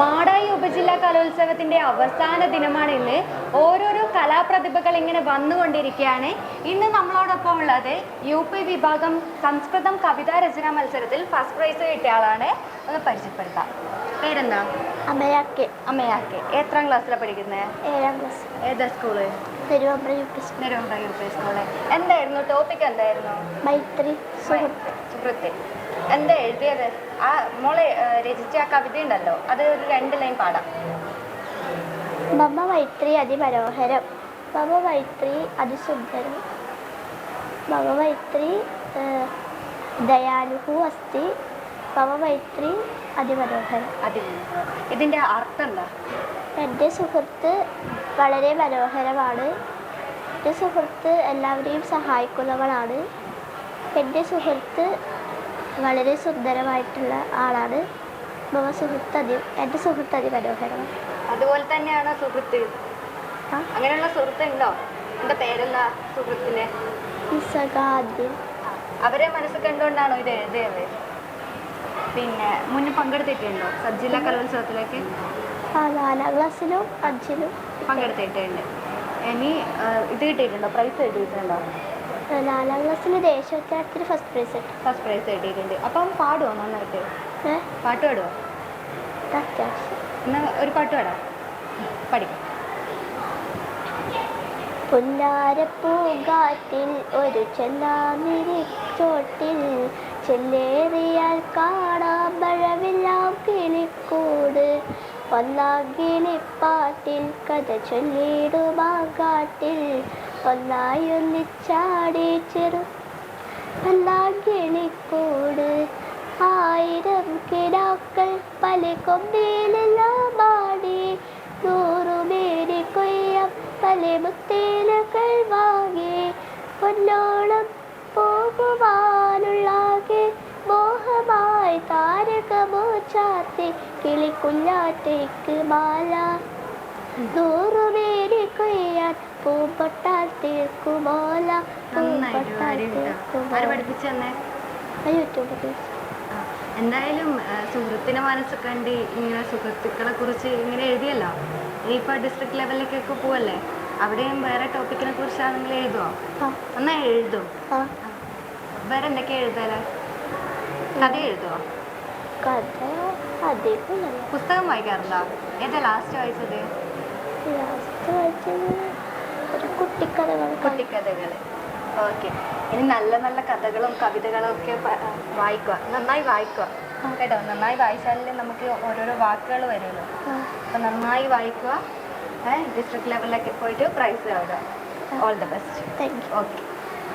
മാടായി ഉപജില്ലാ കലോത്സവത്തിന്റെ അവസാന ദിനമാണ് ഇന്ന്. ഓരോരോ കലാപ്രതിഭകൾ ഇങ്ങനെ വന്നുകൊണ്ടിരിക്കുകയാണ്. ഇന്ന് നമ്മളോടൊപ്പം ഉള്ളത് യു പി വിഭാഗം സംസ്കൃതം കവിതാ രചനാ മത്സരത്തിൽ ഫസ്റ്റ് പ്രൈസ് കിട്ടിയ ആളാണ്. ഒന്ന് പരിചയപ്പെടുത്താം. പേരെന്താ? അമ്മയാക്കെ അമ്മയാക്കെ എത്രാം ക്ലാസ്സിലാണ് പഠിക്കുന്നത് ഏഴാം ക്ലാസ്. ഏതാ school Peruvamba U P school. Nerumbra U P school. എന്തായിരുന്നു? ടോപ്പിക് എന്തായിരുന്നു? മൈത്രി സുഹൃത്ത്. സുഹൃത്ത്. എന്താ എഴുതിയത്? ആ മോളെ രചിച്ച ആ കവിത ഉണ്ടല്ലോ അത് ഒരു രണ്ട് ലൈൻ പാടാം. മമ മൈത്രി അതിമനോഹരം. മമ വൈത്രി അതിസുന്ദരം. മമ ഏഹ്, ദയാലുഹു അസ്തി. മമ മൈത്രി അതിമനോഹരം. അതിൽ ഇതിന്റെ അർത്ഥം എന്താ എന്റെ സുഹൃത്ത് വളരെ മനോഹരമാണ്. എന്റെ സുഹൃത്ത് എല്ലാവരെയും സഹായിക്കുന്നവളാണ്. എന്റെ സുഹൃത്ത് വളരെ സുന്ദരമായിട്ടുള്ള ആളാണ്. മമ സുഹൃത്ത് അതി എന്റെ സുഹൃത്ത് അതിമനോഹരമാണ് അതുപോലെ തന്നെയാണോ സുഹൃത്ത്. ആ? അങ്ങനെയുള്ള സുഹൃത്ത് ഉണ്ടോ എന്താ പേരെന്താ സുഹൃത്തിന് നിസ്സകാദ്യം അവരെ മനസ്സ് കണ്ടുകൊണ്ടാണോ ഇത് എഴുതിയത്? പിന്നെ മുന്നിൽ പങ്കെടുത്തിട്ടുണ്ടോ? സബ് ജില്ലാ കലോത്സവത്തിലേക്ക്? ആ നാലാം ക്ലാസ്സിലും അഞ്ചിലും പങ്കെടുത്തിട്ടുണ്ട്. ഇനി ഏഹ്, ഇത് കിട്ടിയിട്ടുണ്ടോ? പ്രൈസ് കിട്ടിയിട്ടുണ്ടോ? ആ, നാലാം ക്ലാസ്സിൽ ദേശീയ ഫസ്റ്റ് പ്രൈസ് കിട്ടി. ഫസ്റ്റ് പ്രൈസ് കിട്ടിയിട്ടുണ്ട്. അപ്പം പാടുമോ നന്നായിട്ട്? ഏ? പാട്ട് പാടുമോ എന്നാ ഒരു പാട്ട് പാടാം. പഠിക്കാം. പുന്നാരപ്പൂങ്കാറ്റിൽ ഒരു ചെല്ലാമിരിച്ചോട്ടിൽ ചെല്ലേറിയാൽ കാണാം മഴവില്ലാം കിളിക്കൂട്. ഒന്നാം കിളിപ്പാട്ടിൽ കഥ ചൊല്ലിടുമാ കാട്ടിൽ ഒന്നായി ഒന്നിച്ചാടി ചെറു ഒന്നാം കിളിക്കൂട്. ആയിരം കിടാക്കൾ പല കൊമ്പിലെല്ലാം ആടി കൊയ്യം പല മുത്തേലകൾ വാങ്ങി. പൊന്നോളം പോകുവാനുള്ളാകെ മോഹമായി താരകമോ ചാത്തി കിളിക്കുഞ്ഞാറ്റയ്ക്ക് മാല. നൂറുമേരി കൊയ്യാൻ പൂമ്പൊട്ടാൽ തീർക്കുമോല. പൂമ്പൊട്ടാൽ തീർക്കുമോല. യൂട്യൂബിൽ എന്തായാലും സുഹൃത്തിന്റെ സുഹൃത്തിനെ മനസ്സ് കണ്ട് ഇങ്ങനെ സുഹൃത്തുക്കളെ കുറിച്ച് ഇങ്ങനെ എഴുതിയല്ലോ. ഇനിയിപ്പോൾ ഡിസ്ട്രിക്ട് ലെവലിലേക്കൊക്കെ പോവല്ലേ? അവിടെയും വേറെ ടോപ്പിക്കിനെ കുറിച്ചാണ് നിങ്ങൾ എഴുതുമോ എന്നാ എഴുതും. വേറെ എന്തൊക്കെയാ എഴുതാൽ? കഥ എഴുതുമോ പുസ്തകം വായിക്കാറുണ്ടോ? ഏതാ ലാസ്റ്റ് വായിച്ചത്? കുട്ടിക്കഥകൾ കുട്ടിക്കഥകൾ ഓക്കെ. ഇനി നല്ല നല്ല കഥകളും കവിതകളും ഒക്കെ വായിക്കുക. നന്നായി വായിക്കുക. കേട്ടോ? നന്നായി വായിച്ചാലേ നമുക്ക് ഓരോരോ വാക്കുകൾ വരുമല്ലോ അപ്പം നന്നായി വായിക്കുക. ഡിസ്ട്രിക്ട് ലെവലിലൊക്കെ പോയിട്ട് പ്രൈസ് ആവുക all the best thank you okay